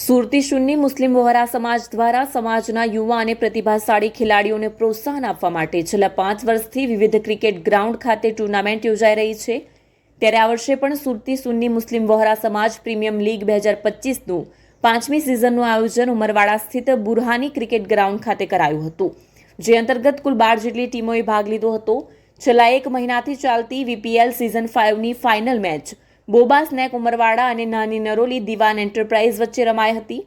સુરતી સુન્ની મુસ્લિમ વહોરા સમાજ દ્વારા સમાજના યુવા અને પ્રતિભાશાળી ખેલાડીઓને પ્રોત્સાહન આપવા માટે છેલ્લા પાંચ વર્ષથી વિવિધ ક્રિકેટ ગ્રાઉન્ડ ખાતે ટુર્નામેન્ટ યોજાઈ રહી છે. ત્યારે આ વર્ષે પણ સુરતી સુન્ની મુસ્લિમ વહોરા સમાજ પ્રીમિયમ લીગ બે હજાર પચીસનું પાંચમી સિઝનનું આયોજન ઉમરવાડા સ્થિત બુરહાની ક્રિકેટ ગ્રાઉન્ડ ખાતે કરાયું હતું. જે અંતર્ગત કુલ બાર જેટલી ટીમોએ ભાગ લીધો હતો. છેલ્લા એક મહિનાથી ચાલતી VPL season ફાઇવની final match Boba, snake Umarwada અને નાની નરોલી દિવાન એન્ટરપ્રાઇઝ વચ્ચે રમાઈ હતી.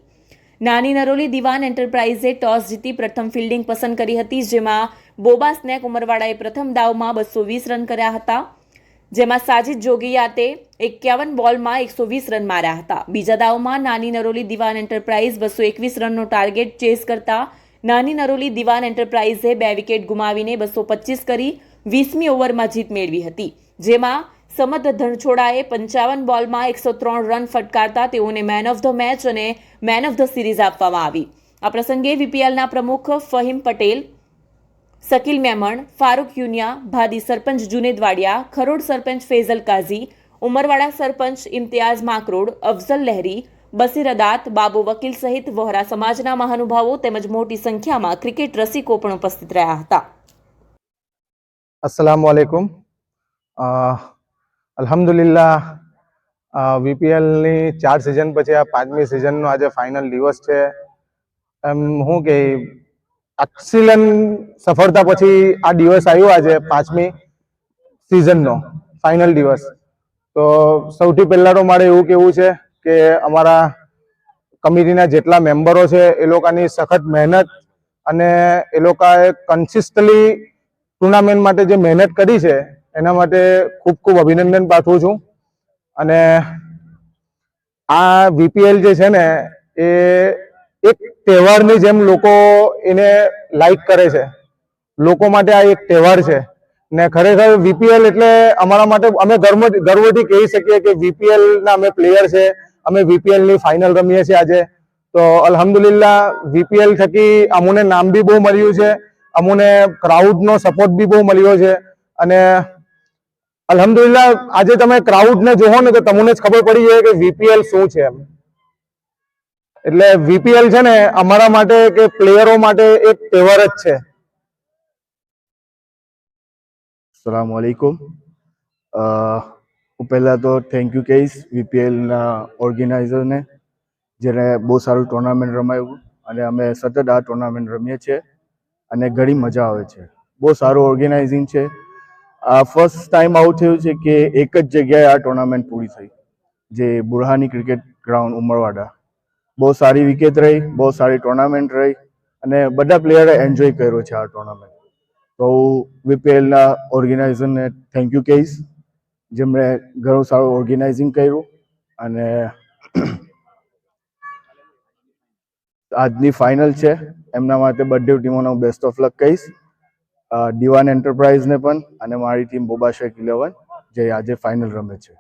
નાની નરોલી દિવાન એન્ટરપ્રાઇઝે ટોસ જીતી પ્રથમ ફિલ્ડિંગ પસંદ કરી હતી, જેમાં બોબા, સ્નેક ઉમરવાડાએ પ્રથમ દાવમાં બસો વીસ રન કર્યા હતા, જેમાં સાજિદ જોગીયાતે એકાવન બોલમાં એકસો વીસ રન માર્યા હતા. બીજા દાવમાં નાની નરોલી દિવાન એન્ટરપ્રાઇઝ બસો એકવીસ રનનો ટાર્ગેટ ચેસ કરતા નાની નરોલી દિવાન એન્ટરપ્રાઇઝે બે વિકેટ ગુમાવીને બસો પચીસ કરી વીસમી ઓવરમાં જીત મેળવી હતી, જેમાં સમદ ધનછોડાએ પંચાવન બોલમાં એકસો ત્રણ રન ફટકારતા તેઓને મેન ઓફ ધ મેચ અને મેન ઓફ ધ સિરીઝ આપવામાં આવી. આ પ્રસંગે વીપીએલના પ્રમુખ ફહીમ પટેલ શકીલ મેમણ, ફારૂક યુનિયા, ભાદી સરપંચ જુનેદ વાડિયા, ખરોડ સરપંચ ફેઝલ કાઝી, ઉમરવાડા સરપંચ ઇમ્તિયાઝ માકરોડ, અફઝલ લહેરી, બસીર અદાત, બાબુ વકીલ સહિત વોહરા સમાજના મહાનુભાવો તેમજ મોટી સંખ્યામાં ક્રિકેટ રસિકો પણ ઉપસ્થિત રહ્યા હતા. અસલામ અલ્હમ્દુલિલ્લાહ વીપીએલની ચાર સિઝન પછી આ પાંચમી સિઝનનો આજે ફાઇનલ દિવસ છે. એમ હું કે એક્સિલન્ટ સફળતા પછી આ દિવસ આવ્યો આજે પાંચમી સિઝનનો ફાઇનલ દિવસ. તો સૌથી પહેલાં તો મારે એવું કેવું છે કે અમારા કમિટીના જેટલા મેમ્બરો છે એ લોકોની સખત મહેનત અને એ લોકોએ કન્સિસ્ટલી ટુર્નામેન્ટ માટે જે મહેનત કરી છે એના માટે ખૂબ ખૂબ અભિનંદન પાઠવું છું. અને આ વીપીએલ જે છે ને, એ એક તહેવારની જેમ લોકો એને લાઈક કરે છે. લોકો માટે આ એક તહેવાર છે. ને ખરેખર વીપીએલ એટલે અમારા માટે, અમે ગર્વ, ગર્વથી કહી શકીએ કે વીપીએલ ના અમે પ્લેયર છે. અમે વીપીએલની ફાઇનલ રમીએ છીએ આજે. તો અલ્હમદુલિલ્લા વીપીએલ થકી અમુને નામ બી બહુ મળ્યું છે. અમુને ક્રાઉડનો સપોર્ટ બી બહુ મળ્યો છે. અને અલ્હમ્દુલિલ્લાહ, આજે તમે ક્રાઉડ ને જોવો ને તો તમને જ ખબર પડી જાય કે વીપીએલ શું છે એમ. એટલે વીપીએલ છે ને અમારા માટે કે પ્લેયરો માટે એક તહેવાર જ છે. સલામ વાલેકુમ હું પહેલાં તો થેન્ક યુ કહીશ વીપીએલના ઓર્ગેનાઇઝરને જેને બહુ સારું ટુર્નામેન્ટ રમાયું અને અમે સતત આ ટુર્નામેન્ટ રમીએ છીએ અને ઘણી મજા આવે છે. બહુ સારું ઓર્ગેનાઇઝિંગ છે. આ ફર્સ્ટ ટાઈમ આવું થયું છે કે એક જ જગ્યાએ આ ટુર્નામેન્ટ પૂરી થઈ, જે બુરહાની ક્રિકેટ ગ્રાઉન્ડ ઉમરવાડા. બહુ સારી વિકેટ રહી, બહુ સારી ટુર્નામેન્ટ રહી અને બધા પ્લેયરે એન્જોય કર્યો છે આ ટુર્નામેન્ટ તો હું વીપીએલના ઓર્ગેનાઇઝરને થેન્ક યુ કહીશ, જેમણે ઘણું સારું ઓર્ગેનાઇઝિંગ કર્યું અને આજની ફાઇનલ છે. એમના માટે બધી ટીમોનો બેસ્ટ ઓફ લક કહીશ. અ, દિવાન એન્ટરપ્રાઇઝને પણ અને મારી ટીમ બોબા શેખ ઇલેવન જે આજે ફાઇનલ રમે છે.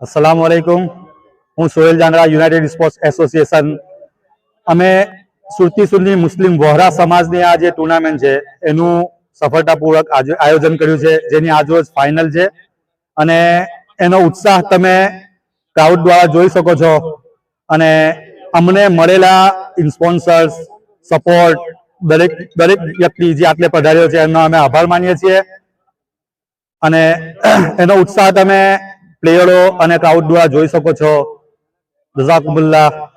અસલામ વાલેકુમ હું Sohel Janra united sports association અમે સુરતી સુરની મુસ્લિમ વોહરા સમાજની આ જે ટુર્નામેન્ટ છે એનું સફળતાપૂર્વક આયોજન કર્યું છે જેની આજરોજ ફાઇનલ છે. અને એનો ઉત્સાહ તમે ક્રાઉડ દ્વારા જોઈ શકો છો. અને અમને મળેલા ઇન્સ્પોન્સર્સ સપોર્ટ દરેક દરેક વ્યક્તિ જે આટલે પધાર્યો છે, એમનો અમે આભાર માનીએ છીએ. અને એનો ઉત્સાહ તમે પ્લેયરો અને ક્રાઉડ દ્વારા જોઈ શકો છો. જઝાકુમુલ્લાહ